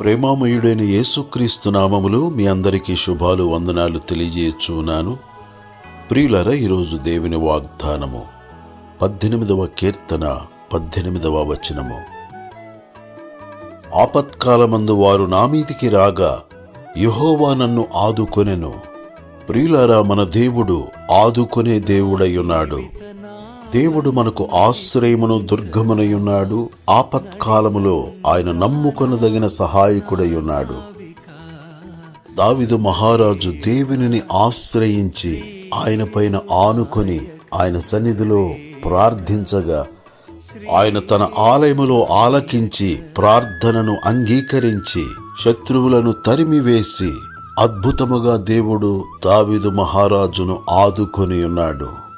ప్రేమామయుడైన యేసుక్రీస్తు నామములో మీ అందరికీ శుభాలు వందనాలు తెలియజేయచ్చున్నాను ప్రియులర ఈరోజు దేవుని వాగ్దానము పద్దెనిమిదవ కీర్తన పద్దెనిమిదవ వచనము. ఆపత్కాలమందు వారు నా మీదికి రాగా యుహోవా నన్ను ఆదుకొనెను. ప్రియులారా మన దేవుడు ఆదుకొనే దేవుడై ఉన్నాడు. దేవుడు మనకు ఆశ్రయమును దుర్గమునై ఉన్నాడు. ఆపత్కాలములో ఆయన నమ్ముకొనదగిన సహాయకుడై ఉన్నాడు. దావిదు మహారాజు దేవునిని ఆశ్రయించి ఆయన పైన ఆనుకొని ఆయన సన్నిధిలో ప్రార్థించగా ఆయన తన ఆలయములో ఆలకించి ప్రార్థనను అంగీకరించి శత్రువులను తరిమివేసి అద్భుతముగా దేవుడు దావిదు మహారాజును ఆదుకొని ఉన్నాడు.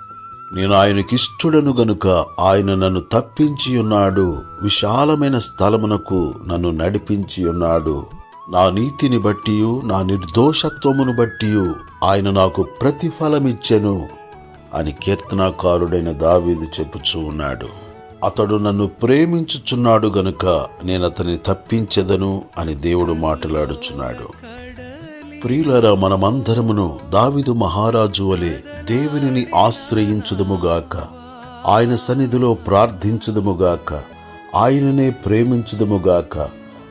నేను ఆయనకిష్టుడను గనుక ఆయన నన్ను తప్పించి ఉన్నాడు విశాలమైన స్థలమునకు నన్ను నడిపించి ఉన్నాడు. నా నీతిని బట్టి నా నిర్దోషత్వమును బట్టి ఆయన నాకు ప్రతిఫలమిచ్చెను అని కీర్తనాకారుడైన దావీదు చెప్పుచూ ఉన్నాడు. అతడు నన్ను ప్రేమించుచున్నాడు గనుక నేను అతని తప్పించెదను అని దేవుడు మాట్లాడుచున్నాడు. ప్రియులరా మనమందరమును దావిదు మహారాజు వలె దేవునిని ఆశ్రయించుదుముగాక. ఆయన సన్నిధిలో ప్రార్థించుదుముగాక. ఆయననే ప్రేమించుదుముగాక.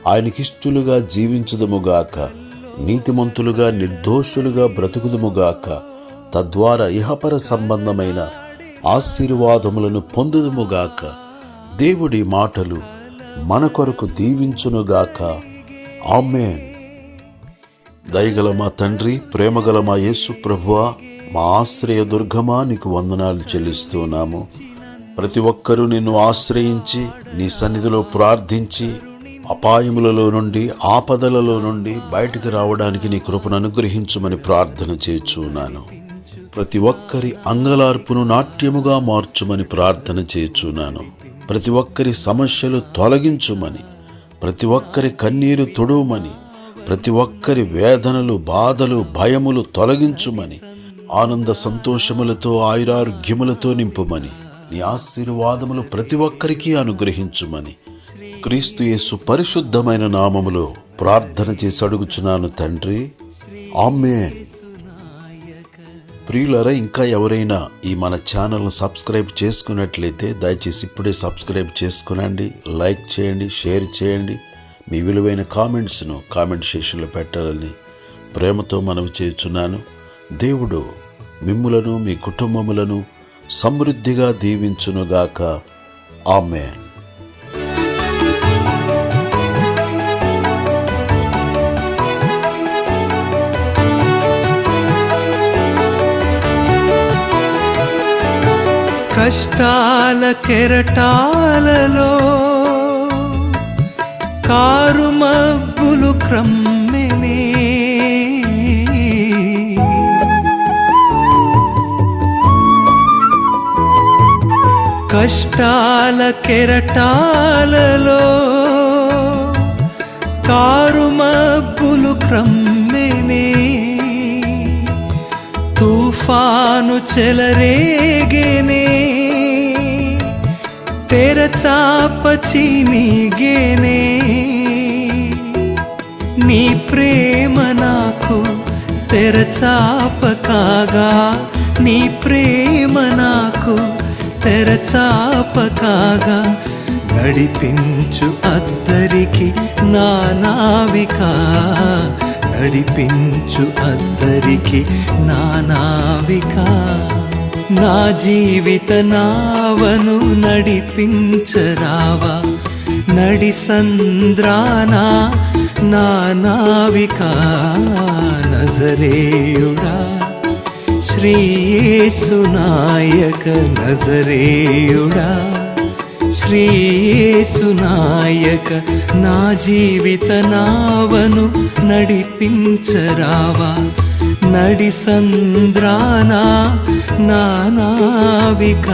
ఆయనకిష్టులుగా జీవించుదుముగాక. నీతిమంతులుగా నిర్దోషులుగా బ్రతుకుదుముగాక. తద్వారా ఇహపర సంబంధమైన ఆశీర్వాదములను పొందుదుముగాక. దేవుడి మాటలు మన కొరకు దీవించునుగాక. ఆమెన్. దయగల మా తండ్రి ప్రేమగల మా యేసు ప్రభువా? మా ఆశ్రయ దుర్గమా నీకు వందనాలు చెల్లిస్తున్నాము ప్రతి ఒక్కరూ నిన్ను ఆశ్రయించి నీ సన్నిధిలో ప్రార్థించి అపాయములలో నుండి ఆపదలలో నుండి బయటికి రావడానికి నీ కృపను అనుగ్రహించమని ప్రార్థన చేచున్నాను ప్రతి ఒక్కరి అంగలార్పును నాట్యముగా మార్చుమని ప్రార్థన చేయుచున్నాను ప్రతి ఒక్కరి సమస్యలు తొలగించుమని ప్రతి ఒక్కరి కన్నీరు తొడవమని ప్రతి ఒక్కరి వేదనలు బాధలు భయములు తొలగించుమని ఆనంద సంతోషములతో ఆయురారోగ్యములతో నింపుమని నీ ఆశీర్వాదములు ప్రతి ఒక్కరికి అనుగ్రహించుమని క్రీస్తు యేసు పరిశుద్ధమైన నామములో ప్రార్థన చేసి అడుగుచున్నాను తండ్రి. ఆమెన్. ప్రియులరా ఇంకా ఎవరైనా ఈ మన ఛానల్ను సబ్స్క్రైబ్ చేసుకున్నట్లయితే దయచేసి ఇప్పుడే సబ్స్క్రైబ్ చేసుకునండి లైక్ చేయండి షేర్ చేయండి. మీ విలువైన కామెంట్స్ను కామెంట్ సెషన్లో పెట్టాలని ప్రేమతో మనవి చేస్తున్నాను దేవుడు మిమ్ములను మీ కుటుంబములను సమృద్ధిగా దీవించునుగాక. ఆమెన్. కష్టాల కెరటాలలో కారు మబ్బులు క్రమ్మెనే. కష్టాల కెరటాలలో కారు మబ్బులు క్రమ్మెనే. తుఫాను చెలరేగేనే తెరచాప చీనిగేనే నీ ప్రేమ నాకు తెరచాప కాగా నీ ప్రేమ నాకు తెరచాప కాగా నడిపించు అద్దరికి నా నావిక నడిపించు అద్దరికి నా నావిక నా జీవిత నావను నడిపించరావా? నడి సంద్రాన? నా నావిక నజరేయుడా? శ్రీయేసునాయక నజరేయుడా? శ్రీయేసునాయక నా జీవిత నావను నడిపించరావా? నడి సంద్రాన నా నావిక